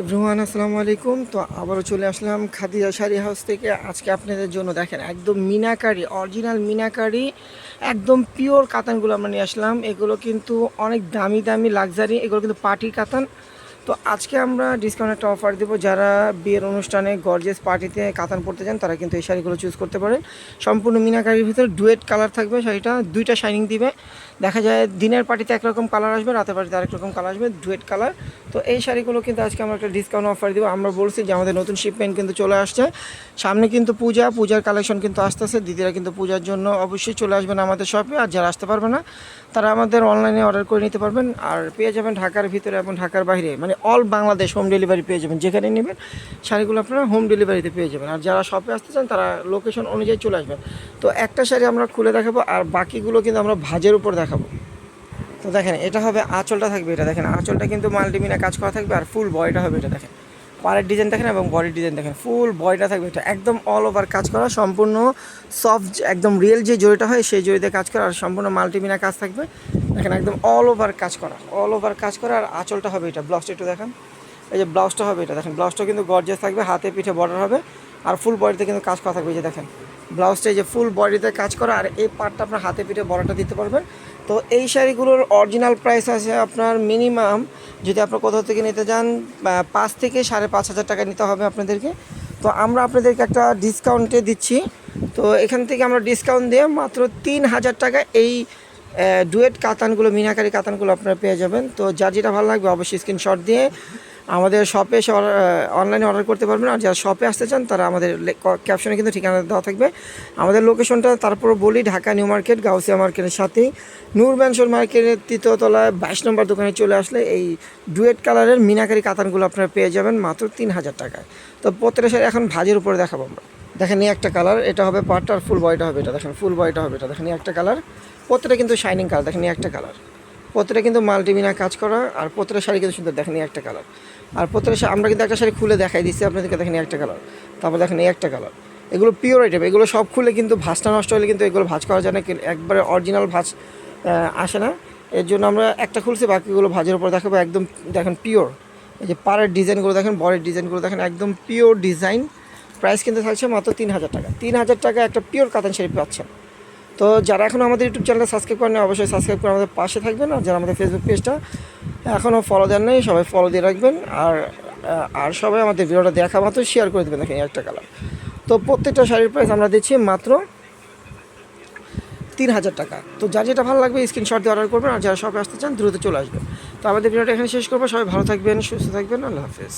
Everyone, আসসালামু আলাইকুম। তো আবারও চলে আসলাম খাদিজা শাড়ি হাউস থেকে। আজকে আপনাদের জন্য দেখেন, একদম মিনাকারি, অরিজিনাল মিনাকারি, একদম পিওর কাতানগুলো আমরা নিয়ে আসলাম। এগুলো কিন্তু অনেক দামি দামি, লাক্সারি, এগুলো কিন্তু পার্টির কাতান। তো আজকে আমরা ডিসকাউন্ট একটা অফার দেবো। যারা বিয়ের অনুষ্ঠানে গর্জেস পার্টিতে কাতান পড়তে চান, তারা কিন্তু এই শাড়িগুলো চুজ করতে পারেন সম্পূর্ণ মিনাকারির ভিতরে ডুয়েট কালার থাকবে শাড়িটা, দুইটা শাইনিং দিবে। দেখা যায় দিনের পার্টিতে একরকম কালার আসবে, রাতের পার্টিতে আরেক রকম কালার আসবে ডুয়েট কালার তো এই শাড়িগুলো কিন্তু আজকে আমরা একটা ডিসকাউন্ট অফার দিব। আমরা বলছি যে আমাদের নতুন শিপমেন্ট কিন্তু চলে আসছে। সামনে কিন্তু পূজা, পূজার কালেকশন কিন্তু আসতেছে। দিদিরা কিন্তু পূজার জন্য অবশ্যই চলে আসবেন আমাদের শপে আর যারা আসতে পারবে না, তারা আমাদের অনলাইনে অর্ডার করে নিতে পারবেন। আর পেয়ে যাবেন ঢাকার ভিতরে এবং ঢাকার বাইরে। মানে অল বাংলাদেশ হোম ডেলিভারি পেয়ে যাবেন। যেখানে নেবেন, শাড়িগুলো আপনারা হোম ডেলিভারিতে পেয়ে যাবেন। আর যারা শপে আসতে চান, তারা লোকেশন অনুযায়ী চলে আসবেন। তো একটা শাড়ি আমরা খুলে দেখাবো। আর বাকিগুলো কিন্তু আমরা ভাজের উপর দেখাবো। তো দেখেন, এটা হবে আঁচলটা থাকবে এটা। দেখেন, আঁচলটা কিন্তু মাল্টিমিনা কাজ করা থাকবে আর ফুল বয়টা হবে এটা, দেখেন। পাড়ের ডিজাইন দেখেন এবং বডির ডিজাইন দেখেন। ফুল বয়টা থাকবে এটা। একদম অল ওভার কাজ করা, সম্পূর্ণ সফট একদম রিয়েল যে জড়িটা হয় সেই জড়িতে কাজ করা আর সম্পূর্ণ মাল্টিমিনা কাজ থাকবে। দেখেন, একদম অল ওভার কাজ করা অল ওভার কাজ করা আর আঁচলটা হবে এটা। ব্লাউজটা একটু দেখেন। এই যে ব্লাউজটা হবে এটা, দেখেন। ব্লাউজটা কিন্তু গর্জেস থাকবে, হাতে, পিঠে বর্ডার হবে আর ফুল বডিতে কিন্তু কাজ করা থাকবে। এই যে দেখেন ব্লাউজটা এই যে ফুল বডিতে কাজ করা আর এই পার্টটা আপনার হাতে, পিঠে বড়াটা দিতে পারবেন। তো এই শাড়িগুলোর অরিজিনাল প্রাইস আছে আপনার মিনিমাম যদি আপনার কোথাও থেকে নিতে যান পাঁচ থেকে সাড়ে পাঁচ হাজার টাকা নিতে হবে আপনাদেরকে। তো আমরা আপনাদেরকে একটা ডিসকাউন্টে দিচ্ছি। তো এখান থেকে আমরা ডিসকাউন্ট দিয়ে মাত্র তিন হাজার টাকা এই ডুয়েট কাতানগুলো, মিনাকারি কাতানগুলো আপনারা পেয়ে যাবেন। তো যার যেটা ভালো লাগবে অবশ্যই স্ক্রিনশট দিয়ে আমাদের শপে এসে অনলাইনে অর্ডার করতে পারবেন আর যারা শপে আসতে চান, তারা আমাদের ক্যাপশনে কিন্তু ঠিকানা দেওয়া থাকবে। আমাদের লোকেশনটা তারপর বলি, ঢাকা নিউ মার্কেট, গাউসিয়া মার্কেটের সাথেই। নূর ম্যানশন মার্কেটের তৃতীয়তলায় বাইশ নম্বর দোকানে চলে আসলে এই ডুয়েট কালারের মিনাকারি কাতানগুলো আপনারা পেয়ে যাবেন মাত্র তিন হাজার টাকায়। তো প্রত্যেকটা শাড়ি এখন ভাজের উপরে দেখাবো আমরা। দেখেন এই একটা কালার, এটা হবে পার্ট আর ফুল বয়টা হবে এটা। দেখেন ফুল বয়টা হবে এটা। দেখেন একটা কালার, প্রত্যেকটা কিন্তু শাইনিং কালার দেখেন একটা কালার। প্রত্যেকটা কিন্তু মাল্টিমিনা কাজ করা, আর প্রত্যেকটা শাড়ি কিন্তু সুন্দর, দেখেন একটা কালার আর প্রত্যেকটা আমরা কিন্তু একটা শাড়ি খুলে দেখাই দিচ্ছি আপনাদেরকে দেখেন একটা কালার তারপর দেখেন এই একটা কালার এগুলো পিওর আইটেম এগুলো সব খুলে কিন্তু ভাজটা নষ্ট হলে কিন্তু এগুলো ভাজ করা যায় না একবারে অরিজিনাল ভাজ আসে না। এর জন্য আমরা একটা খুলছি, বাকিগুলো ভাজের উপর দেখাবো, একদম দেখেন পিওর এই যে পাড়ের ডিজাইনগুলো দেখেন বডির ডিজাইনগুলো দেখেন, একদম পিওর ডিজাইন প্রাইস কিন্তু থাকছে মাত্র তিন হাজার টাকা। তিন হাজার টাকা একটা পিওর কাতান শাড়ি পাচ্ছেন। তো যারা এখন আমাদের ইউটিউব চ্যানেলটা সাবস্ক্রাইব করেন অবশ্যই সাবস্ক্রাইব করে আমাদের পাশে থাকবেন। আর যারা আমাদের ফেসবুক পেজটা এখনও ফলো দেন নাই সবাই ফলো দিয়ে রাখবেন। আর আর সবাই আমাদের ভিডিওটা দেখা মাত্র শেয়ার করে দেবেন দেখেন একটা কালার তো প্রত্যেকটা শাড়ির প্রাইস আমরা দিচ্ছি মাত্র তিন হাজার টাকা। তো যার যেটা ভালো লাগবে স্ক্রিনশট দিয়ে অর্ডার করবেন। আর যারা শপে আসতে চান, দ্রুত চলে আসবেন। তো আমাদের ভিডিওটা এখানে শেষ করব। সবাই ভালো থাকবেন, সুস্থ থাকবেন। আল্লাহ হাফেজ।